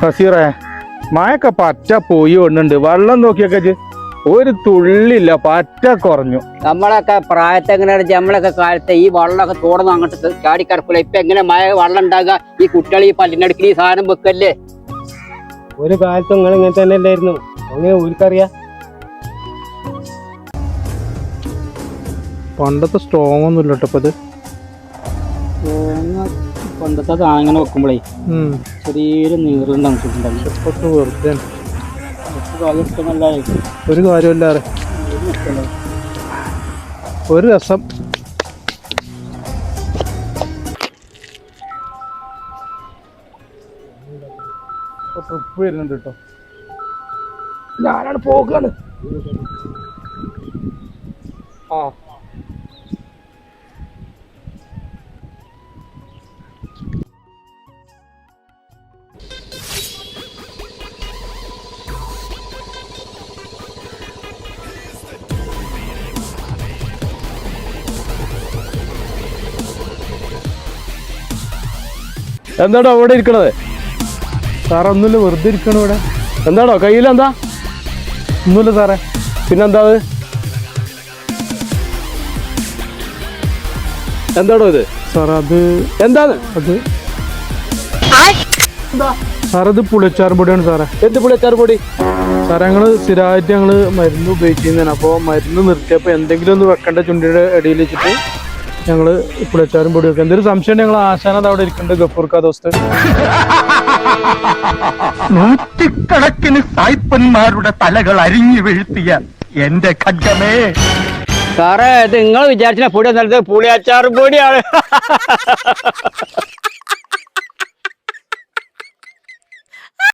ഫസീറേ മഴയൊക്കെ പറ്റ പോയി ഒന്നുണ്ട് വെള്ളം നോക്കിയൊക്കെ ഒരു തുള്ളില്ല പറ്റ കുറഞ്ഞു. നമ്മളൊക്കെ പ്രായത്തെ എങ്ങനെയാണ് നമ്മളൊക്കെ കാലത്തെ ഈ വെള്ളമൊക്കെ തോടുന്ന അങ്ങോട്ട് ചാടിക്കിടക്കില്ല ഇപ്പൊ എങ്ങനെ മഴ വെള്ളം ഉണ്ടാകുക? ഈ കുട്ടികൾ ഈ പല്ലിനടുക്കിൽ ഈ സാധനം വെക്കല്ലേ? ഒരു കാലത്ത് നിങ്ങൾ ഇങ്ങനെ തന്നെ അല്ലായിരുന്നു. അങ്ങനെ ഊരിക്കറിയാ? പണ്ടത്തെ സ്ട്രോങ് ഒന്നും ഇല്ലട്ടപ്പത് കേട്ടോ ഇത് പണ്ടത്തെ അങ്ങനെ വെക്കുമ്പോഴേ ചെറിയൊരു വെറുതെ ഇഷ്ടമല്ല? ഒരു കാര്യമില്ലാറെ ഒരു രസം. ട്രിപ്പ് വരുന്നുണ്ട് കേട്ടോ ഞാനാണ് പോക്കാണ് ആ. എന്താടോ അവിടെ ഇരിക്കണത്? സാറേ ഒന്നുമില്ല വെറുതെ ഇരിക്കണോ ഇവിടെ. എന്താടോ കയ്യിലെന്താ? ഒന്നുമില്ല സാറേ. പിന്നെന്താ അത്? എന്താടോ ഇത്? സാർ അത് എന്താണ്? അത് സാർ അത് പുളിച്ചാർ പൊടിയാണ് സാറേ. എന്ത് പുളിച്ചാർ പൊടി? സാറേ ഞങ്ങൾ സ്ഥിരമായിട്ട് ഞങ്ങൾ മരുന്ന് ഉപയോഗിക്കുന്നതാണ് അപ്പോൾ മരുന്ന് നിർത്തിയപ്പോൾ എന്തെങ്കിലും ഒന്ന് വെക്കേണ്ട ചുണ്ടിയുടെ ഇടയിൽ വെച്ചിട്ട് ഞങ്ങൾ പുളിച്ചാറും പൊടി വെക്കുക എന്തൊരു സംശയം ഞങ്ങൾ ആശാനത് അവിടെ ഇരിക്കുന്നുണ്ട് ഗഫൂർക്ക ദോസ്ത്. നൂറ്റിക്കണക്കിന് സായിപ്പന്മാരുടെ തലകൾ അരിഞ്ഞു വീഴ്ത്തിയ എന്റെ ഖഡ്ഗമേ. സാറേ നിങ്ങൾ വിചാരിച്ച പൊടി എന്നത് പുളിയച്ചാറ് പൊടിയാണ്.